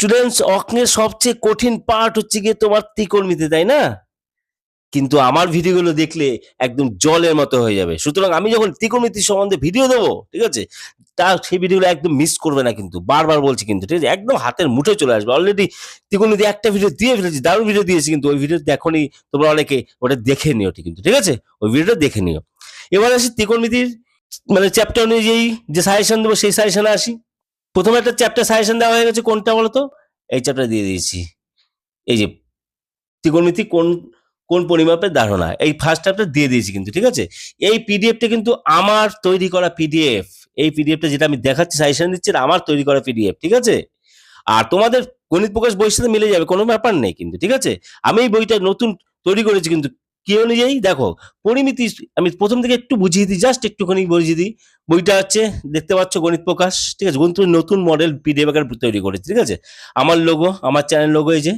Students অঙ্কের সবচেয়ে কঠিন পার্ট হচ্ছে গিয়ে তোমার ত্রিকোণমিতি, তাই না? কিন্তু আমার ভিডিওগুলো দেখলে একদম জলের মতো হয়ে যাবে। সুতরাং আমি যখন ত্রিকোণমিতি সম্বন্ধে ভিডিও দেবো, ঠিক আছে? তা সেই ভিডিওগুলো একদম মিস করবে না কিন্তু, বারবার বলছি কিন্তু, ঠিক আছে? একদম হাতের মুঠে চলে আসবে। অলরেডি ত্রিকোণমিতি একটা ভিডিও দিয়ে ফেলেছি, দারুণ ভিডিও দিয়েছি কিন্তু ওই ভিডিও দেখোনি, তোমরা অনেকে ওটা দেখে নিও ঠিক কিন্তু, ঠিক আছে? ওই ভিডিওটা দেখে নিও। এবার আসি ত্রিকোণমিতির মানে চ্যাপ্টার অনুযায়ী যে সাজেশন দেবো, সেই সাজেশনে আসি। প্রথমে একটা চ্যাপ্টার সাজেশন দেওয়া হয়ে গেছে, কোনটা বলো তো এই চ্যাপ্টার দিয়ে দিয়েছি। এই যে, ত্রিকোণমিতি কোন কোন পরিমাপের ধারণা? এই ফার্স্ট চ্যাপ্টার দিয়ে দিয়েছি কিন্তু, ঠিক আছে? এই পিডিএফটা কিন্তু আমার তৈরি করা পিডিএফ এই পিডিএফটা যেটা আমি দেখাচ্ছি সাজেশন দিচ্ছি আমার তৈরি করা পিডিএফ ঠিক আছে? আর তোমাদের গণিত প্রকাশ বইয়ের সাথে মিলে যাবে, কোনো ব্যাপার নেই কিন্তু, ঠিক আছে? আমি এই বইটা নতুন তৈরি করেছি কিন্তু কি অনুযায়ী? দেখো, পরিমিতি আমি প্রথম থেকে একটু বুঝিয়ে দিই জাস্ট একটুখানি বুঝিয়ে দিই। বইটা হচ্ছে, দেখতে পাচ্ছ গণিত প্রকাশ, ঠিক আছে? গণিত নতুন মডেল পিডিএফ আকার তৈরি করেছি, ঠিক আছে? আমার লোগো আমার চ্যানেল লোগো এই যে,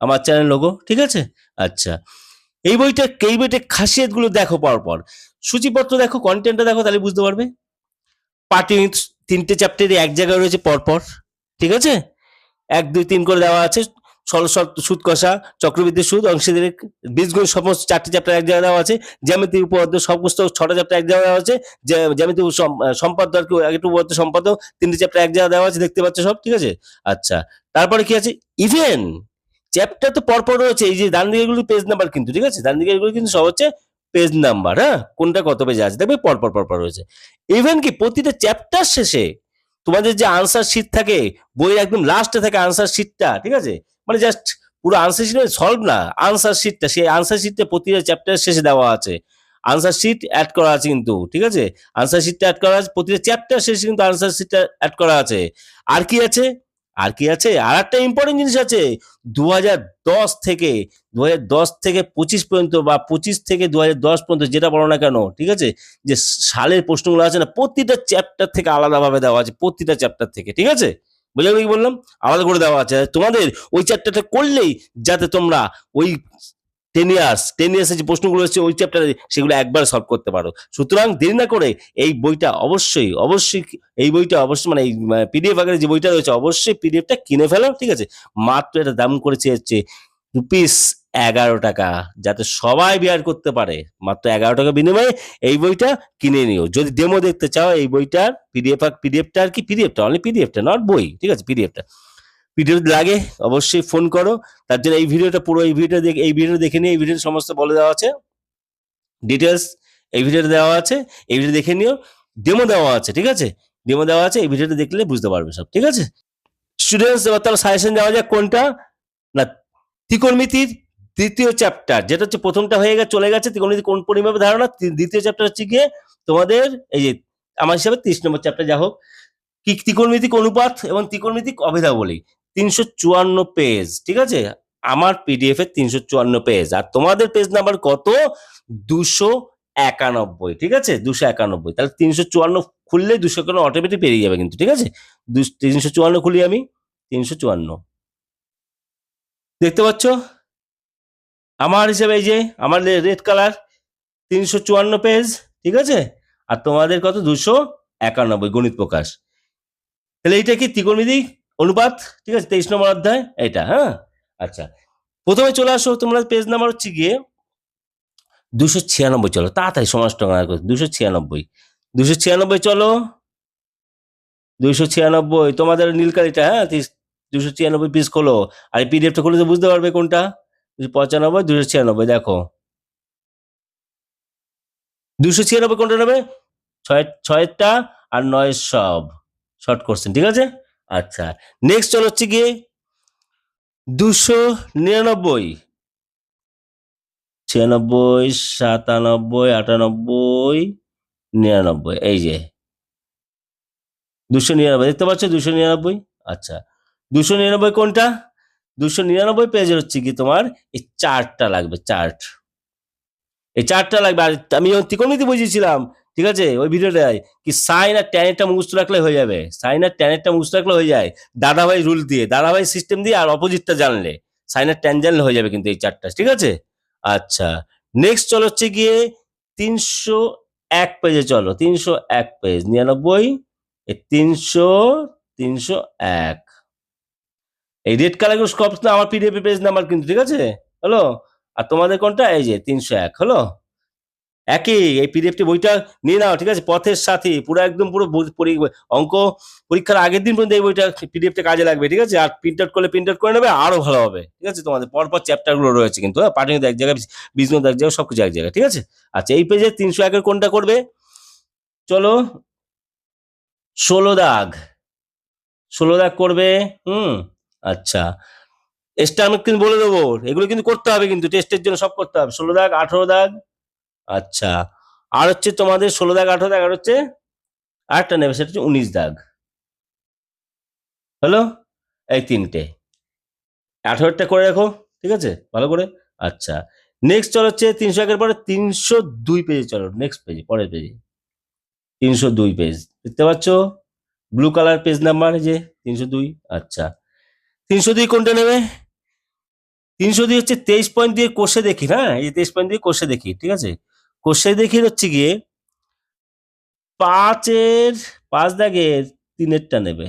আমার চ্যানেল লোগো ঠিক আছে? আচ্ছা। এই বইটা এই বইটা খাসিয়তগুলো দেখো পরপর সূচিপত্র দেখো কন্টেন্টটা দেখো, তাহলে বুঝতে পারবে। পার্টি তিনটে চ্যাপ্টারে এক জায়গায় রয়েছে পরপর, ঠিক আছে? এক, দুই, তিন করে দেওয়া আছে। সরল সুদ কষা চক্রবৃদ্ধি সুদ অংশীদারি বীজগুণ সমস্ত চারটি চ্যাপ্টার এক জায়গায় দেওয়া আছে। জ্যামিতি উপপাদ্য সমস্ত ছটা চ্যাপ্টার এক জায়গায় দেওয়া আছে। জ্যা- জ্যামিতি সম- আহ, সম্পাদ্য আর কি একটু উপপাদ্য সম্পাদ্য তিনটে চ্যাপ্টার এক জায়গায় দেওয়া আছে দেখতে পাচ্ছ সব ঠিক আছে? আচ্ছা তারপরে কি আছে? ইভেন চ্যাপ্টার তো পরপর রয়েছে এই যে ডান দিকে গুলো পেজ নাম্বার কিন্তু ঠিক আছে? ডান দিকে এগুলো কিন্তু সব হচ্ছে পেজ নাম্বার হ্যাঁ? কোনটা কত পেজে আছে দেখবে পরপর পরপর রয়েছে। ইভেন কি প্রতিটা চ্যাপ্টার শেষে তোমাদের যে আনসার শিট থাকে বইয়ের একদম লাস্টে থাকে আনসার শিটটা ঠিক আছে? মানে জাস্ট পুরো আনসার শিট সলভ না আনসার শিটটা সেই আনসার শিটটা প্রতিটা চ্যাপ্টার শেষে দেওয়া আছে। আনসার শিট অ্যাড করা আছে কিন্তু, ঠিক আছে? আনসার শিটটা অ্যাড করা আছে, প্রতিটা চ্যাপ্টার শেষে কিন্তু আনসার শিটটা অ্যাড করা আছে। আর কি আছে? আর কি আছে? আর একটা ইম্পর্টেন্ট জিনিস আছে দু দশ থেকে দু দশ থেকে পঁচিশ পর্যন্ত বা পঁচিশ থেকে দু দশ পর্যন্ত যেটা বলো না কেন, ঠিক আছে? যে সালের প্রশ্নগুলো আছে না, প্রতিটা চ্যাপ্টার থেকে আলাদাভাবে দেওয়া আছে, প্রতিটা চ্যাপ্টার থেকে, ঠিক আছে? বুঝলে কি বললাম? আলাদা করে দেওয়া আছে। তোমাদের ওই চ্যাপ্টারটা করলেই যাতে তোমরা ওই টেন ইয়ার্স টেন ইয়ার্সের যে প্রশ্নগুলো হচ্ছে ওই চ্যাপ্টারে সেগুলো একবার সলভ করতে পারো। সুতরাং দেরি না করে এই বইটা অবশ্যই অবশ্যই এই বইটা অবশ্যই মানে এই পিডিএফ আকারে যে বইটা রয়েছে, অবশ্যই পিডিএফটা কিনে ফেলো, ঠিক আছে? মাত্র এটা দাম করেছে হচ্ছে রুপিস এগারো টাকা, যাতে সবাই বিয়ার করতে পারে। মাত্র এগারো টাকা বিনিময়ে এই বইটা কিনে নিও। যদি ডেমো দেখতে চাও, এই বইটার পিডিএফ পিডিএফটা আর কি? পিডিএফটা অনলি পিডিএফটা নট বই, ঠিক আছে? পিডিএফটা পিডিএফ লাগে, অবশ্যই ফোন করো। তার জন্য এই ভিডিওটা পুরো এই ভিডিওটা দেখে, এই ভিডিও দেখে নিয়ে এই ভিডিওর সমস্ত বলে দেওয়া আছে। ডিটেলস এই ভিডিওতে দেওয়া আছে। এই ভিডিও দেখে নিও। ডেমো দেওয়া আছে, ঠিক আছে? ডেমো দেওয়া আছে, এই ভিডিওটা দেখলে বুঝতে পারবে সব, ঠিক আছে? স্টুডেন্টস এবার তাহলে সাজেশন দেওয়া যাক কোনটা? না, ত্রিকোণমিতির দ্বিতীয় চ্যাপ্টার যেটা হচ্ছে প্রথমটা হয়ে গেছে, চলে গেছে, ত্রিকোণমিতি কোন পরিমাপে ধারণা? দ্বিতীয় চ্যাপ্টার হচ্ছে গিয়ে তোমাদের এই যে আমার হিসাবে তিরিশ নম্বর চ্যাপ্টার যা হোক, কি ত্রিকোণমিতিক অনুপাত এবং ত্রিকোণমিতিক অভেদা বলি তিনশো চুয়ান্ন পেজ ঠিক আছে? আমার পিডিএফ এর তিনশো চুয়ান্ন পেজ আর তোমাদের পেজ নাম্বার কত? দুশো একানব্বই, ঠিক আছে? দুশো একানব্বই, তাহলে তিনশো চুয়ান্ন খুললে দুশো একান্ন অটোমেটিক পেরিয়ে যাবে কিন্তু, ঠিক আছে? তিনশো চুয়ান্ন খুলি আমি, তিনশো চুয়ান্ন। দেখতে পাচ্ছ? আমার হিসেবে এই যে, আমার রেড কালার তিনশো চুয়ান্ন পেজ ঠিক আছে? আর তোমাদের কত? দুশো একানব্বই, গণিত প্রকাশ। তাহলে এইটা কি? ত্রিকোণমিতি অনুপাত, ঠিক আছে? তেইশ নম্বর অধ্যায় এটা হ্যাঁ? আচ্ছা প্রথমে চলে আসো তোমরা পেজ নাম্বার হচ্ছে গিয়ে দুশো ছিয়ানব্বই, চলো, তাড়াতাড়ি সমাজ টাকা দুশো ছিয়ানব্বই। দুশো ছিয়ানব্বই, চলো। দুশো ছিয়ানব্বই, তোমাদের নীলকালিটা হ্যাঁ? দুশো ছিয়ানব্বই পিস খোলো। আর পিডিএফটা খুলে তো বুঝতে পারবে কোনটা। পঁচানব্বই দুশো ছিয়ানব্বই, দেখো। দুশো ছিয়ানব্বই কোনটা নেবে? ছয়, ছয়টা আর নয় সব। শর্ট কোশ্চেন ঠিক আছে? আচ্ছা নেক্সট চল হচ্ছে গিয়ে দুশো নিরানব্বই। ছিয়ানব্বই, সাতানব্বই, আটানব্বই, নিরানব্বই, এই যে। দুশো নিরানব্বই, দেখতে পাচ্ছ দুশো নিরানব্বই? আচ্ছা দুশো নিরানব্বই কোনটা? দুশো নিরানব্বই পেজের হচ্ছে কি তোমার এই চার্টটা লাগবে, চার্ট। এই চার্টটা লাগবে। আর আমি যখন ত্রিকোণমিতি বুঝিয়েছিলাম, ঠিক আছে? ওই ভিডিওটায় কি সাইন আর ট্যানেরটা মুখস্থ রাখলে হয়ে যাবে। সাইন আর ট্যানেরটা মুখস্থ রাখলে হয়ে যায় দাদাভাই রুল দিয়ে, দাদাভাই সিস্টেম দিয়ে আর অপোজিটটা জানলে। সাইন আর ট্যান জানলে হয়ে যাবে কিন্তু এই চারটা, ঠিক আছে? আচ্ছা নেক্সট চলো হচ্ছে গিয়ে তিনশো এক পেজে চলো। তিনশো এক পেজ নিরানব্বই তিনশো তিনশো এক। এই রেড কালার স্কপ না, আমার পিডিএফ পেজ নাম্বার কিন্তু, ঠিক আছে? হলো? আর তোমাদের কোনটা? এই যে, তিনশো এক, হলো? একই, এই পিডিএফটি বইটা নিয়ে নাও, ঠিক আছে? পথের সাথে, পুরো একদম পুরো অঙ্ক, পরীক্ষার আগের দিন পর্যন্ত এই বইটা পিডিএফটা কাজে লাগবে, ঠিক আছে? আর প্রিন্ট আউট করলে প্রিন্ট আউট করে নেবে, আরও ভালো হবে, ঠিক আছে? তোমাদের পরপর চ্যাপ্টারগুলো রয়েছে কিন্তু হ্যাঁ? পাঠিয়ে এক জায়গায় বিজনেস এক জায়গায়, সবকিছু এক জায়গায়, ঠিক আছে? আচ্ছা এই পেজে তিনশো একের কোনটা করবে? চলো, ষোলো দাগ ষোলো দাগ করবে, হুম? আচ্ছা। এসটা আমি কিন্তু বলে দেবো, এগুলো কিন্তু করতে হবে কিন্তু টেস্টের জন্য সব করতে হবে। ষোলো দাগ, আঠেরো দাগ আচ্ছা। আর হচ্ছে তোমাদের ষোলো দাগ, আঠেরো দাগ, আর হচ্ছে আরেকটা নেবে, সেটা হচ্ছে উনিশ দাগ। হলো? এই তিনটে। আঠেরোটা করে রাখো, ঠিক আছে? ভালো করে? আচ্ছা। নেক্সট চলো হচ্ছে তিনশো একের পরে তিনশো দুই পেজে চলো নেক্সট পেজে পরের পেজে তিনশো দুই পেজ দেখতে পাচ্ছ? ব্লু কালার পেজ নাম্বার যে, তিনশো দুই আচ্ছা। তিনশো দুই কোনটা নেবে? তিনশো দুই হচ্ছে তেইশ পয়েন্ট দিয়ে কোষে দেখি হ্যাঁ এই তেইশ পয়েন্ট দিয়ে কোষে দেখি, ঠিক আছে? কোষে দেখি হচ্ছে গিয়ে পাঁচের, পাঁচ দাগের তিনেরটা নেবে।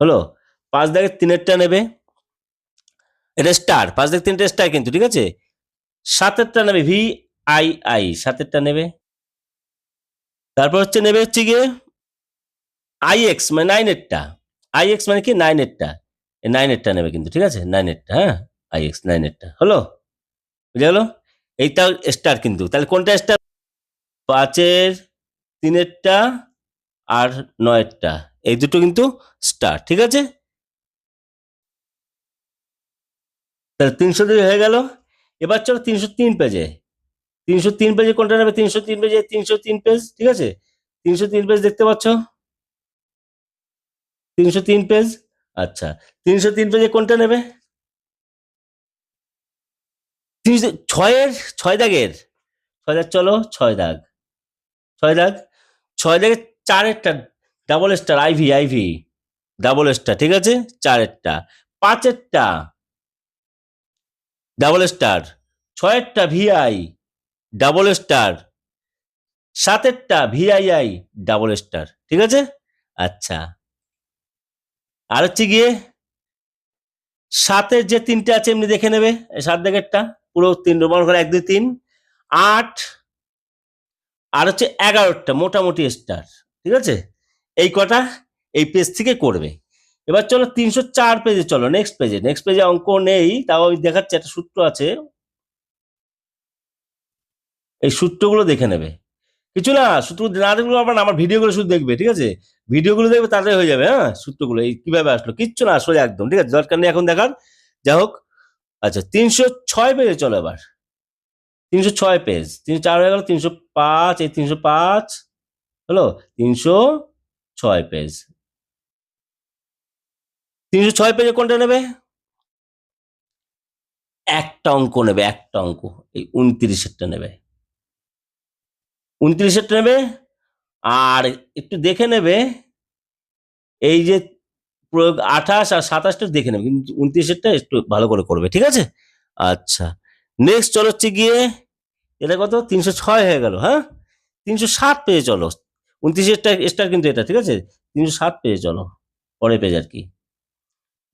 হলো? পাঁচ দাগের তিনেরটা নেবে। এটা স্টার, পাঁচ দাগের তিনটে স্টার কিন্তু, ঠিক আছে? সাতেরটা নেবে ভি আই আই, সাতেরটা নেবে। তারপর হচ্ছে নেবে হচ্ছে গিয়ে আই এক্স মানে নাইনেরটা। আই এক্স মানে কি? নাইনেরটা। এই নাইনেরটা নেবে কিন্তু, ঠিক আছে? নাইন নাইনেরটা হ্যাঁ? আই এক্স নাইনেরটা হলো? বুঝে গেলো? এইটা স্টার কিন্তু, তাহলে কোনটা স্টার পাঁচের, তিনেরটা আর নয়েরটা, এই দুটো কিন্তু স্টার ঠিক আছে? তাহলে তিনশো দুই হয়ে গেল। এবার চলো তিনশো তিন পেজে তিনশো তিন পেজে কোনটা নেবে? তিনশো তিন পেজে তিনশো তিন পেজ ঠিক আছে? তিনশো তিন পেজ দেখতে পাচ্ছ? তিনশো তিন পেজ আচ্ছা তিনশো তিন পেজে কোনটা নেবে? তিনশো, ছয়ের, ছয় দাগের। ছয় দাগ চলো, ছয় দাগ। ছয় দাগ, ছয় দাগের চারেরটা double star IV IV double star ঠিক আছে? চারেরটা। পাঁচেরটা। ডাবল স্টার ছয়েরটা ভিআই ডাবল স্টার সাতেরটা ভিআইআই ডাবল স্টার ঠিক আছে? আচ্ছা। আর হচ্ছে গিয়ে সাতের যে তিনটে আছে, এমনি দেখে নেবে সাত দাগেরটা পুরো তিন, রোমান করে এক, দুই, তিন, আট, আর হচ্ছে এগারোটা, মোটামুটি স্টার ঠিক আছে? এই কটা এই পেজ থেকে করবে। এবার চলো তিনশো চার পেজে চলো নেক্সট পেজে নেক্সট পেজে অঙ্ক নেই, তাও আমি দেখাচ্ছি, একটা সূত্র আছে। এই সূত্রগুলো দেখে নেবে। কিছু না, সূত্র না দেখলে আবার আমার ভিডিওগুলো শুধু দেখবে, ঠিক আছে? ভিডিওগুলো দেখবে তাড়াতাড়ি হয়ে যাবে হ্যাঁ? সূত্রগুলো, এই কীভাবে আসলো? কিচ্ছু না, আসলে একদম, ঠিক আছে? দরকার নেই এখন দেখার। যাই হোক আচ্ছা তিনশো ছয় পেজে চলো এবার। তিনশো ছয় পেজ, তিনশো চার হয়ে গেল, তিনশো পাঁচ, এই তিনশো পাঁচ, হলো? তিনশো ছয় পেজ। তিনশো ছয় পেজে কোনটা নেবে? একটা অঙ্ক নেবে, একটা অঙ্ক, এই উনত্রিশেরটা নেবে। উনত্রিশেরটা নেবে? আর একটু দেখে নেবে, এই যে প্রয়োগ আঠাশ আর সাতাশটা দেখে নেবে, কিন্তু উনত্রিশেরটা একটু ভালো করে করবে, ঠিক আছে? আচ্ছা নেক্সট চলো হচ্ছে গিয়ে এটা কত? তিনশো ছয় হয়ে গেল হ্যাঁ? তিনশো সাত পেয়ে চলো, উনত্রিশেরটা স্টার কিন্তু এটা, ঠিক আছে? তিনশো সাত পেয়ে চলো পরে পেজ আর কি।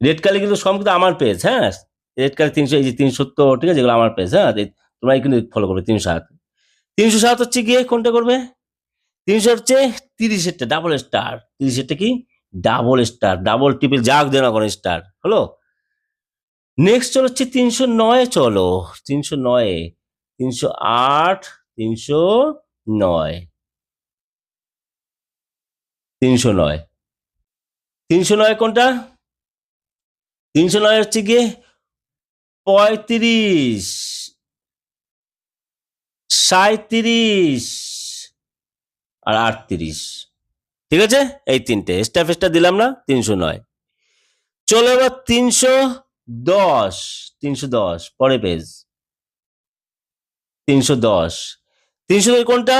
রেড কালি কিন্তু সব কিন্তু আমার পেজ হ্যাঁ? রেড কালি তিনশো, এই যে তিনশো তো ঠিক আছে? এগুলো আমার পেজ হ্যাঁ? তোমরা কিন্তু ফলো করবে, তিনশো সাত তিনশো সাত হচ্ছে গিয়ে কোনটা করবে? তিনশো হচ্ছে তিরিশেরটা ডাবল স্টার তিরিশেরটা কি? ডাবল স্টার ডাবল টিপিল যাক দেনা কোনো স্টার হলো? নেক্সট চলো হচ্ছে তিনশো নয় চলো। তিনশো নয়, তিনশো আট, তিনশো নয়। তিনশো নয়। তিনশো নয় কোনটা? তিনশো নয় হচ্ছে গিয়ে পঁয়ত্রিশ। সাঁত্রিশ আর আটত্রিশ। ঠিক আছে? এই তিনটে। স্টাফ স্টার দিলাম না, তিনশো নয়। চলো এবার তিনশো দশ। তিনশো দশ পরে পেজ তিনশো দশ। তিনশো দশ কোনটা?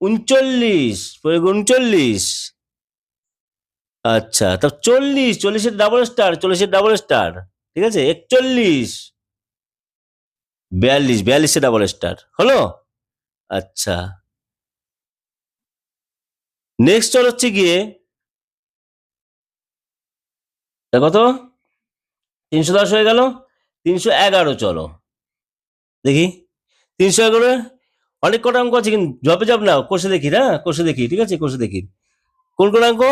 উনচল্লিশ। উনচল্লিশ আচ্ছা তা চল্লিশ, চল্লিশের ডাবল স্টার চল্লিশের ডাবল স্টার ঠিক আছে? একচল্লিশ। বিয়াল্লিশ, বিয়াল্লিশের ডাবল স্টার হলো? আচ্ছা। নেক্সট চল হচ্ছে গিয়ে কত? তিনশো দশ হয়ে গেল। তিনশো এগারো চলো। দেখি। তিনশো এগারো অনেক কটা অঙ্ক আছে কিন্তু জবে জব না কষে দেখি, না? কষে দেখি, ঠিক আছে? কষে দেখি। কোন কোন অঙ্ক?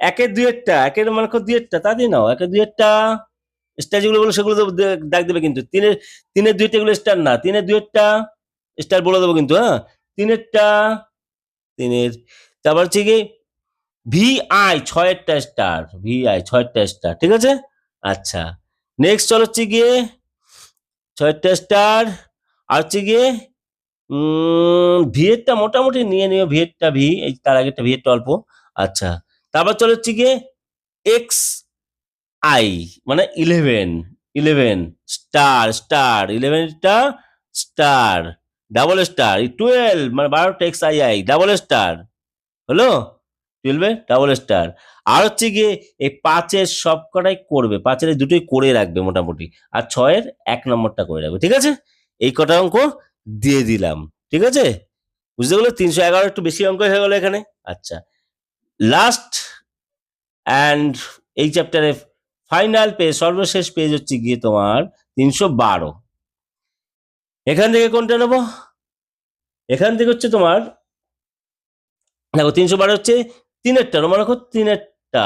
একের দুইয়েরটা একের মানে দুইয়েরটা তা দিয়ে নাও, একের দুইয়েরটা স্টার যেগুলো বলো সেগুলো দাগ দেবে কিন্তু। তিনের তিনের দুইটা গুলো স্টার না, তিনের দুইয়েরটা স্টার বলে দেবো কিন্তু হ্যাঁ? তিনেরটা তিনের তারপর হচ্ছে কি ভি আই ছয়েরটা স্টার ভি আই ছয়েরটা স্টার ঠিক আছে? আচ্ছা নেক্সট চল হচ্ছে গিয়ে ছয়েরটা স্টার আর হচ্ছে গিয়ে ভিএরটা মোটামুটি নিয়ে নিও ভিএরটা ভি এই তার আগেরটা ভিএরটা অল্প আচ্ছা তারপর চলে হচ্ছে গিয়ে এক্স আই মানে ইলেভেন ইলেভেন স্টার স্টার ইলেভেনটা স্টার ডাবল স্টার টুয়েলভ মানে বারোটা X I I double star হলো? টুয়েলভে ডাবল স্টার আর হচ্ছে গিয়ে এই পাঁচের সব কটাই করবে, পাঁচের দুটোই করে রাখবে মোটামুটি। আর ছয়ের এক নম্বরটা করে রাখবে, ঠিক আছে? এই কটা অঙ্ক দিয়ে দিলাম, ঠিক আছে? বুঝতে গেলো তিনশো এগারো একটু বেশি অঙ্ক হয়ে গেলো এখানে? আচ্ছা। লাস্ট অ্যান্ড এই চ্যাপ্টারে ফাইনাল পেজ সর্বশেষ পেজ হচ্ছে গিয়ে তোমার তিনশো বারো। এখান থেকে কোনটা নেব? এখান থেকে হচ্ছে তোমার দেখো, তিনশো বারো হচ্ছে তিনেরটা, রোমান অক্ষর তিনেরটা।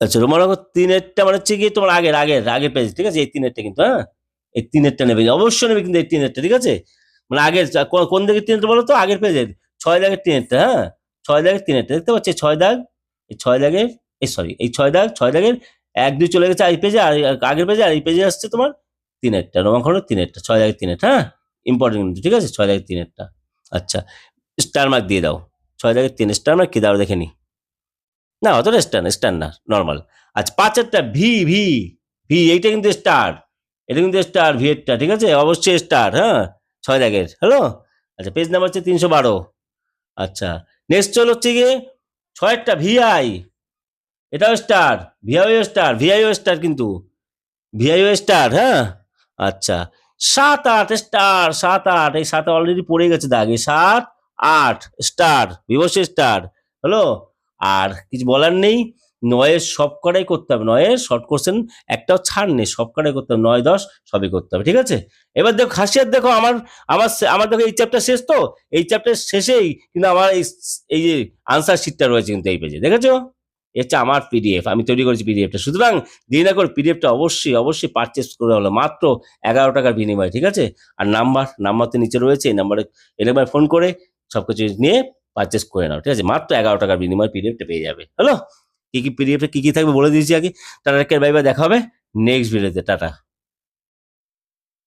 আচ্ছা রোমান অক্ষর তিনেরটা মানে হচ্ছে গিয়ে তোমার আগের আগের আগের পেজ ঠিক আছে? এই তিনেরটা কিন্তু হ্যাঁ? এই তিনেরটা নেবে, অবশ্যই নেবে কিন্তু এই তিনেরটা, ঠিক আছে? মানে আগের কোন- দিকে তিনেরটা বলো তো? আগের পেজের ছয় দাগের তিনেরটা হ্যাঁ? ছয় দাগের তিনেরটা, দেখতে পাচ্ছি? ছয় দাগ, এই ছয় দাগের, এই সরি এই ছয় দাগ, ছয় দাগের, এক, দুই চলে গেছে, এই পেজে আর আগের পেজে আর এই পেজে আসছে তোমার তিনেরটা রোমাখণ্ডের তিনেরটা, ছয় দাগের তিনেরটা হ্যাঁ? ইম্পর্টেন্ট কিন্তু, ঠিক আছে? ছয় দাগের তিনেরটা আচ্ছা। স্টার মার্ক দিয়ে দাও। ছয় দাগের তিন স্টার মার্ক কি? দাও দেখে নি। না, অতটা স্টার স্টার না নর্মাল আচ্ছা পাঁচেরটা ভি ভি ভি এইটা কিন্তু স্টার এটা কিন্তু স্টার ভি এরটা ঠিক আছে? অবশ্যই স্টার হ্যাঁ? ছয় দাগের হ্যালো আচ্ছা পেজ নাম্বার হচ্ছে তিনশো বারো। আচ্ছা নেক্সট চল হচ্ছে গিয়ে ছয়েরটা ভিআই এটাও স্টার ভিআইও স্টার ভিআইও স্টার কিন্তু ভিআইও স্টার হ্যাঁ? আচ্ছা সাত আট স্টার সাত আট, এই সাত অলরেডি পড়ে গেছে দাগে, সাত আট স্টার বিবশ স্টার হলো? আর কিছু বলার নেই, নয়ের সব কটাই করতে হবে। নয়ের শর্ট কোশ্চেন একটাও ছাড় নেই সব কটাই করতে হবে। নয়, দশ, সবই করতে হবে, ঠিক আছে? এবার দেখো, খাসিয়াত দেখো, আমার আমার আমার দেখো এই চ্যাপ্টার শেষ তো? এই চ্যাপ্টার শেষেই কিন্তু আমার এই এই যে আনসার শিটটা রয়েছে কিন্তু এই পেজে দেখেছ? এ হচ্ছে আমার পিডিএফ আমি তৈরি করেছি পিডিএফটা সুতরাং দেরি না করে পিডিএফটা অবশ্যই অবশ্যই পারচেস করে হলো মাত্র এগারো টাকার বিনিময়, ঠিক আছে? আর নাম্বার নাম্বার তো নিচে রয়েছে, এই নাম্বারে এলেবার ফোন করে সবকিছু নিয়ে পারচেস করে নাও, ঠিক আছে? মাত্র এগারো টাকার বিনিময় পিডিএফটা পেয়ে যাবে। হ্যালো কি কি পিডিএফে কি কি থাকবে বলে দিয়েছি আগে। টাটা বাই বাই দেখা হবে নেক্সট ভিডিওতে টাটা।